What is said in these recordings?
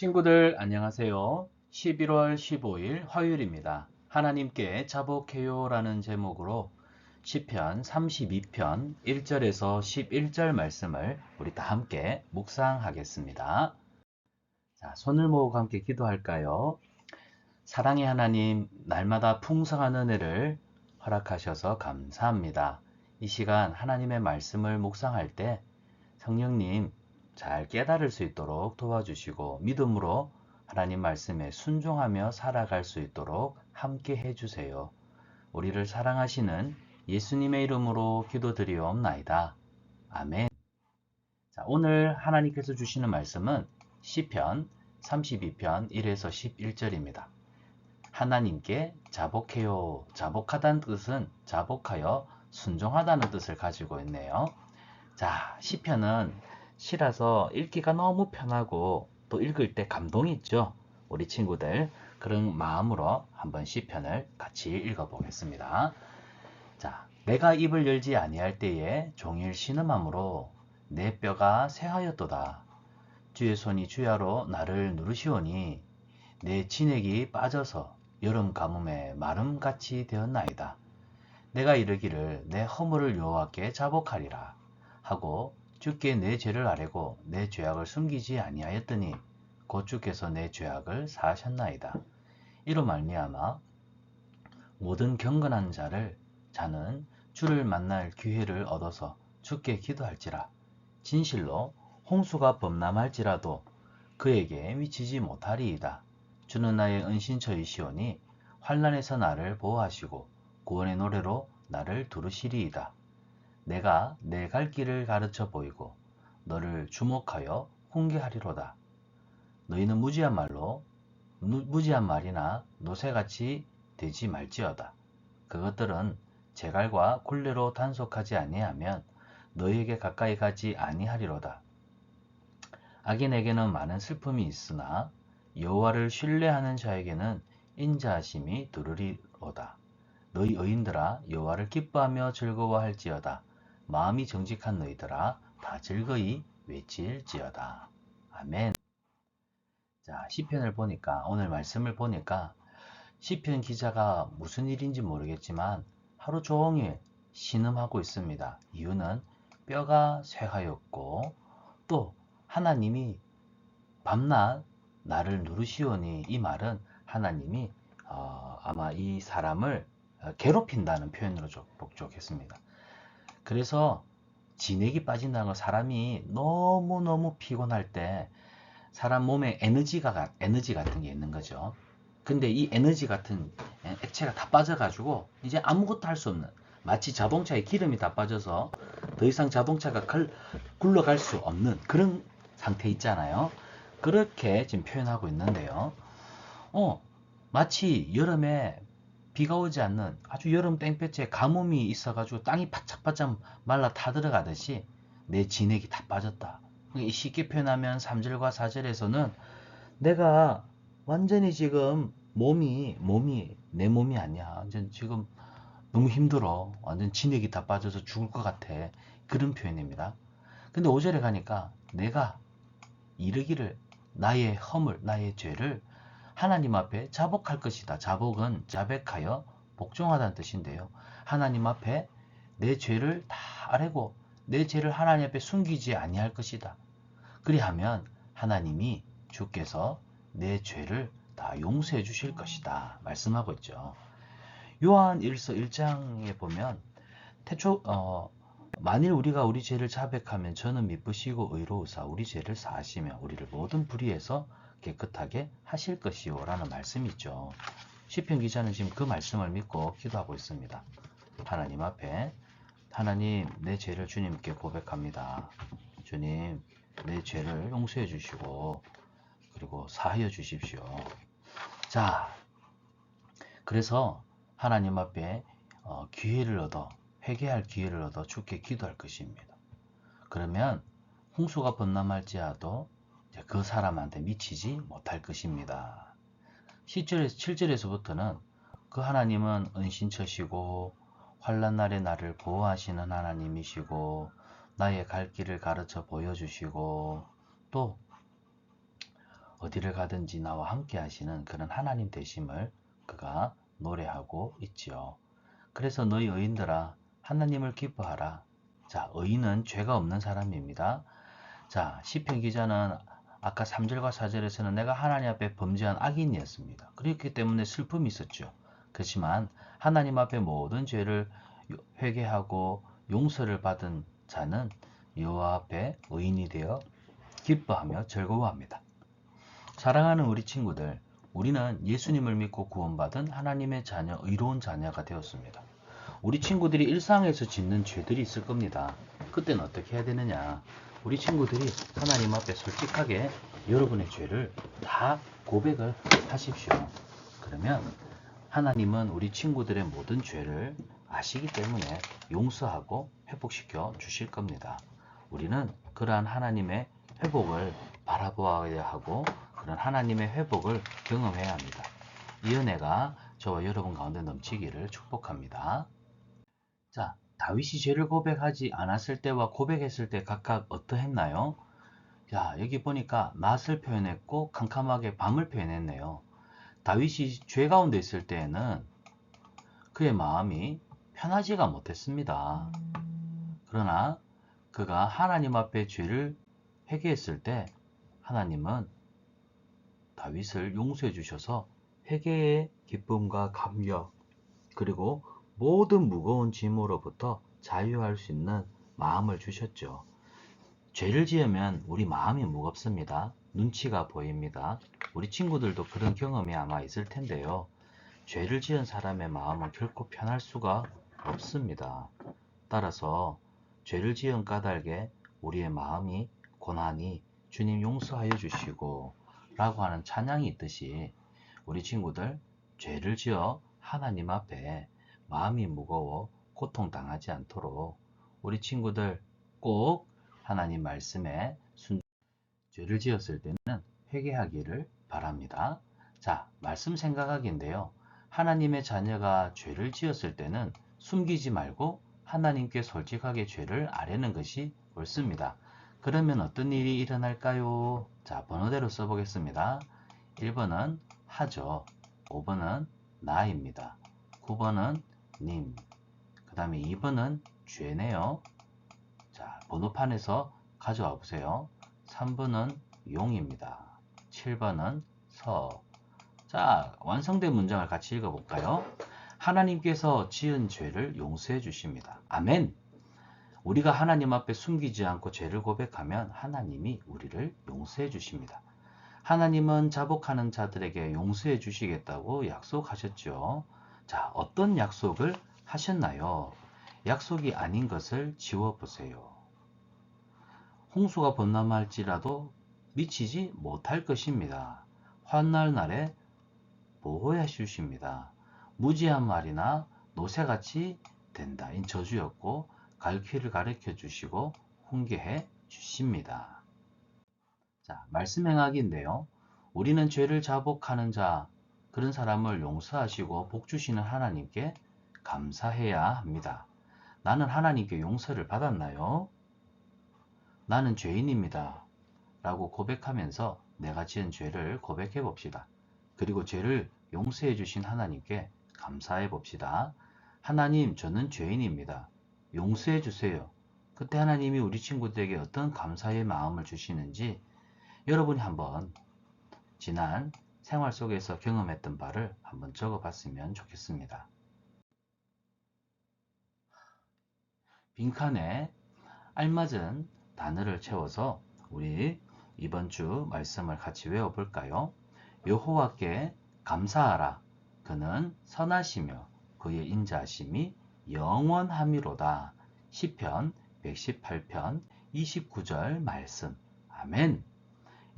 친구들 안녕하세요. 11월 15일 화요일입니다. 하나님께 자복해요 라는 제목으로 시편 32편 1절에서 11절 말씀을 우리 다 함께 묵상하겠습니다. 자, 손을 모으고 함께 기도할까요? 사랑의 하나님, 날마다 풍성한 은혜를 허락하셔서 감사합니다. 이 시간 하나님의 말씀을 묵상할 때 성령님 잘 깨달을 수 있도록 도와주시고 믿음으로 하나님 말씀에 순종하며 살아갈 수 있도록 함께 해주세요. 우리를 사랑하시는 예수님의 이름으로 기도드리옵나이다. 아멘. 자, 오늘 하나님께서 주시는 말씀은 시편 32편 1에서 11절입니다. 하나님께 자복해요. 자복하다는 뜻은 자복하여 순종하다는 뜻을 가지고 있네요. 자, 시편은 시라서 읽기가 너무 편하고 또 읽을 때 감동이 있죠. 우리 친구들 그런 마음으로 한번 시편을 같이 읽어보겠습니다. 자, 내가 입을 열지 아니할 때에 종일 신음함으로 내 뼈가 새하였도다. 주의 손이 주야로 나를 누르시오니 내 진액이 빠져서 여름 가뭄에 마름같이 되었나이다. 내가 이르기를 내 허물을 여호와께 자복하리라 하고 주께 내 죄를 아뢰고 내 죄악을 숨기지 아니하였더니 곧 주께서 내 죄악을 사하셨나이다. 이로 말미암아 모든 경건한 자를 자는 주를 만날 기회를 얻어서 주께 기도할지라 진실로 홍수가 범람할지라도 그에게 미치지 못하리이다. 주는 나의 은신처이시오니 환란에서 나를 보호하시고 구원의 노래로 나를 두르시리이다. 내가 내 갈 길을 가르쳐 보이고 너를 주목하여 훈계하리로다. 너희는 무지한 말로 무지한 말이나 노새같이 되지 말지어다. 그것들은 제갈과 굴레로 단속하지 아니하면 너희에게 가까이 가지 아니하리로다. 악인에게는 많은 슬픔이 있으나 여호와를 신뢰하는 자에게는 인자하심이 두르리로다. 너희 의인들아 여호와를 기뻐하며 즐거워할지어다. 마음이 정직한 너희들아 다 즐거이 외칠지어다. 아멘. 자, 시편을 보니까 오늘 말씀을 보니까 시편 기자가 무슨 일인지 모르겠지만 하루 종일 신음하고 있습니다. 이유는 뼈가 쇠하였고 또 하나님이 밤낮 나를 누르시오니 이 말은 하나님이 어, 아마 이 사람을 괴롭힌다는 표현으로 복족했습니다. 그래서 진액이 빠진다는 건 사람이 너무너무 피곤할 때 사람 몸에 에너지가, 에너지 같은 게 있는 거죠. 근데 이 에너지 같은 액체가 다 빠져가지고 이제 아무것도 할 수 없는 마치 자동차에 기름이 다 빠져서 더 이상 자동차가 굴러갈 수 없는 그런 상태 있잖아요. 그렇게 지금 표현하고 있는데요. 어, 마치 여름에 비가 오지 않는 아주 여름 땡볕에 가뭄이 있어가지고 땅이 바짝바짝 말라 타들어가듯이 내 진액이 다 빠졌다. 쉽게 표현하면 3절과 4절에서는 내가 완전히 지금 몸이 몸이 내 몸이 아니야. 완전 지금 너무 힘들어. 완전 진액이 다 빠져서 죽을 것 같아. 그런 표현입니다. 근데 5절에 가니까 내가 이르기를 나의 허물, 나의 죄를 하나님 앞에 자복할 것이다. 자복은 자백하여 복종하다는 뜻인데요. 하나님 앞에 내 죄를 다 아뢰고 내 죄를 하나님 앞에 숨기지 아니할 것이다. 그리하면 하나님이 주께서 내 죄를 다 용서해 주실 것이다. 말씀하고 있죠. 요한 1서 1장에 보면 태초 어, 만일 우리가 우리 죄를 자백하면 저는 미쁘시고 의로우사 우리 죄를 사하시며 우리를 모든 불의에서 깨끗하게 하실 것이요 라는 말씀이 있죠. 시편 기자는 지금 그 말씀을 믿고 기도하고 있습니다. 하나님 앞에 하나님 내 죄를 주님께 고백합니다. 주님 내 죄를 용서해 주시고 그리고 사하여 주십시오. 자 그래서 하나님 앞에 어, 기회를 얻어 회개할 기회를 얻어 주께 기도할 것입니다. 그러면 홍수가 범람할지라도 그 사람한테 미치지 못할 것입니다. 10절에서 7절에서부터는 그 하나님은 은신처시고 환란 날에 나를 보호하시는 하나님이시고 나의 갈 길을 가르쳐 보여주시고 또 어디를 가든지 나와 함께 하시는 그런 하나님 되심을 그가 노래하고 있지요. 그래서 너희 의인들아 하나님을 기뻐하라. 자, 의인은 죄가 없는 사람입니다. 자, 시편 기자는 아까 3절과 4절에서는 내가 하나님 앞에 범죄한 악인이었습니다. 그렇기 때문에 슬픔이 있었죠. 그렇지만 하나님 앞에 모든 죄를 회개하고 용서를 받은 자는 여호와 앞에 의인이 되어 기뻐하며 즐거워합니다. 사랑하는 우리 친구들, 우리는 예수님을 믿고 구원받은 하나님의 자녀, 의로운 자녀가 되었습니다. 우리 친구들이 일상에서 짓는 죄들이 있을 겁니다. 그때는 어떻게 해야 되느냐? 우리 친구들이 하나님 앞에 솔직하게 여러분의 죄를 다 고백을 하십시오. 그러면 하나님은 우리 친구들의 모든 죄를 아시기 때문에 용서하고 회복시켜 주실 겁니다. 우리는 그러한 하나님의 회복을 바라보아야 하고 그런 하나님의 회복을 경험해야 합니다. 이 은혜가 저와 여러분 가운데 넘치기를 축복합니다. 자, 다윗이 죄를 고백하지 않았을 때와 고백했을 때 각각 어떠했나요? 자, 여기 보니까 낮을 표현했고 캄캄하게 밤을 표현했네요. 다윗이 죄 가운데 있을 때에는 그의 마음이 편하지가 못했습니다. 그러나 그가 하나님 앞에 죄를 회개했을 때 하나님은 다윗을 용서해 주셔서 회개의 기쁨과 감격 그리고 모든 무거운 짐으로부터 자유할 수 있는 마음을 주셨죠. 죄를 지으면 우리 마음이 무겁습니다. 눈치가 보입니다. 우리 친구들도 그런 경험이 아마 있을 텐데요. 죄를 지은 사람의 마음은 결코 편할 수가 없습니다. 따라서 죄를 지은 까닭에 우리의 마음이 고난이 주님 용서하여 주시고 라고 하는 찬양이 있듯이 우리 친구들 죄를 지어 하나님 앞에 마음이 무거워 고통당하지 않도록 우리 친구들 꼭 하나님 말씀에 순 죄를 지었을 때는 회개하기를 바랍니다. 자, 말씀 생각하기인데요. 하나님의 자녀가 죄를 지었을 때는 숨기지 말고 하나님께 솔직하게 죄를 아뢰는 것이 옳습니다. 그러면 어떤 일이 일어날까요? 자, 번호대로 써보겠습니다. 1번은 하죠. 5번은 나입니다. 9번은 님. 그 다음에 2번은 죄네요. 자, 번호판에서 가져와 보세요. 3번은 용입니다. 7번은 서. 자, 완성된 문장을 같이 읽어볼까요? 하나님께서 지은 죄를 용서해 주십니다. 아멘. 우리가 하나님 앞에 숨기지 않고 죄를 고백하면 하나님이 우리를 용서해 주십니다. 하나님은 자복하는 자들에게 용서해 주시겠다고 약속하셨죠. 자, 어떤 약속을 하셨나요? 약속이 아닌 것을 지워보세요. 홍수가 범람할지라도 미치지 못할 것입니다. 환날 날에 보호해 주십니다. 무지한 말이나 노새같이 된다. 인 저주였고 갈퀴를 가르쳐 주시고 훈계해 주십니다. 자, 말씀 행하기인데요. 우리는 죄를 자복하는 자, 그런 사람을 용서하시고 복 주시는 하나님께 감사해야 합니다. 나는 하나님께 용서를 받았나요? 나는 죄인입니다. 라고 고백하면서 내가 지은 죄를 고백해 봅시다. 그리고 죄를 용서해 주신 하나님께 감사해 봅시다. 하나님, 저는 죄인입니다. 용서해 주세요. 그때 하나님이 우리 친구들에게 어떤 감사의 마음을 주시는지 여러분이 한번 지난 생활 속에서 경험했던 바를 한번 적어 봤으면 좋겠습니다. 빈칸에 알맞은 단어를 채워서 우리 이번 주 말씀을 같이 외워볼까요? 여호와께 감사하라. 그는 선하시며 그의 인자하심이 영원함이로다. 시편 118편 29절 말씀. 아멘.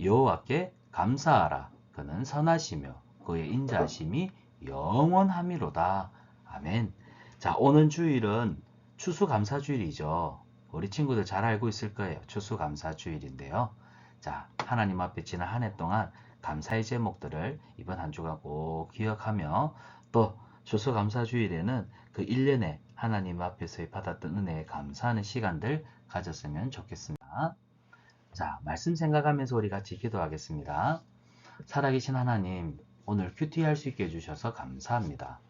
여호와께 감사하라. 그는 선하시며 그의 인자하심이 영원함이로다. 아멘. 자, 오는 주일은 추수감사주일이죠. 우리 친구들 잘 알고 있을 거예요. 추수감사주일인데요. 자, 하나님 앞에 지난 한 해 동안 감사의 제목들을 이번 한 주가 꼭 기억하며 또 추수감사주일에는 그 1년에 하나님 앞에서 받았던 은혜에 감사하는 시간들 가졌으면 좋겠습니다. 자, 말씀 생각하면서 우리 같이 기도하겠습니다. 살아계신 하나님, 오늘 큐티 할 수 있게 해주셔서 감사합니다.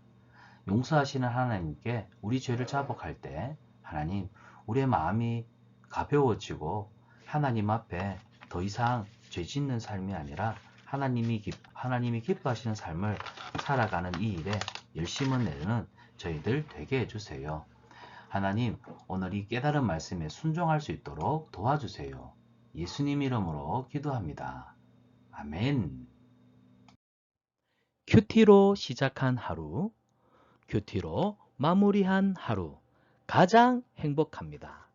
용서하시는 하나님께 우리 죄를 자복할 때 하나님, 우리의 마음이 가벼워지고 하나님 앞에 더 이상 죄 짓는 삶이 아니라 하나님이, 기, 하나님이 기뻐하시는 삶을 살아가는 이 일에 열심을 내는 저희들 되게 해주세요. 하나님, 오늘 이 깨달은 말씀에 순종할 수 있도록 도와주세요. 예수님 이름으로 기도합니다. 아멘. 큐티로 시작한 하루, 큐티로 마무리한 하루, 가장 행복합니다.